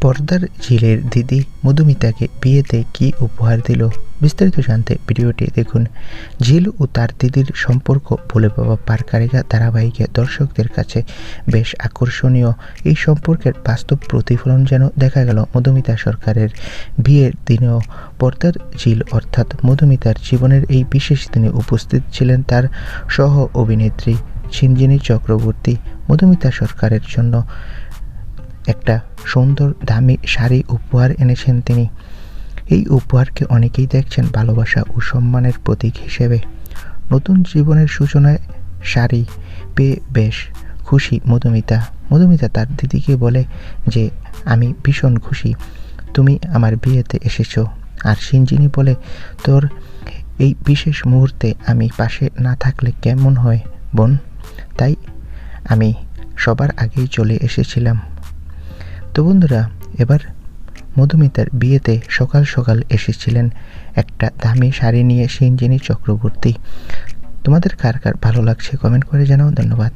পর্দার ঝিলের দিদি মধুমিতাকে বিয়েতে কি উপহার দিল? বিস্তারিত জানতে ভিডিওটি দেখুন। ঝিল ও তার দিদির সম্পর্ক ভুলে বাবা পারকারিকা ধারাবাহিকে দর্শকদের কাছে বেশ আকর্ষণীয়। এই সম্পর্কের বাস্তব প্রতিফলন যেন দেখা গেল মধুমিতা সরকারের বিয়ের দিনেও। পর্দার ঝিল অর্থাৎ মধুমিতার জীবনের এই বিশেষ দিনে উপস্থিত ছিলেন তার সহ অভিনেত্রী সিঞ্জিনী চক্রবর্তী মধুমিতা সরকারের জন্য। একটা সুন্দর, দামি শাড়ি উপহার এনেছেন তিনি। এই উপহারকে অনেকেই দেখছেন ভালোবাসা ও সম্মানের প্রতীক হিসেবে। নতুন জীবনের সূচনায় শাড়ি পেয়ে বেশ খুশি মধুমিতা। মধুমিতা তার দিদিকে বলে যে, আমি ভীষণ খুশি। তুমি আমার বিয়েতে এসেছ। আর সিঞ্জিনী বলে, তোর এই বিশেষ মুহূর্তে আমি পাশে না থাকলে কেমন হয়, বোন? তাই আমি সবার আগেই চলে এসেছিলাম। তো বন্ধুরা, এবার মধুমিতার বিয়েতে সকাল সকাল এসেছিলেন একটা দামি শাড়ি নিয়ে সিঞ্জিনী চক্রবর্তী। তোমাদের কার কার ভালো লাগছে কমেন্ট করে জানাও, ধন্যবাদ।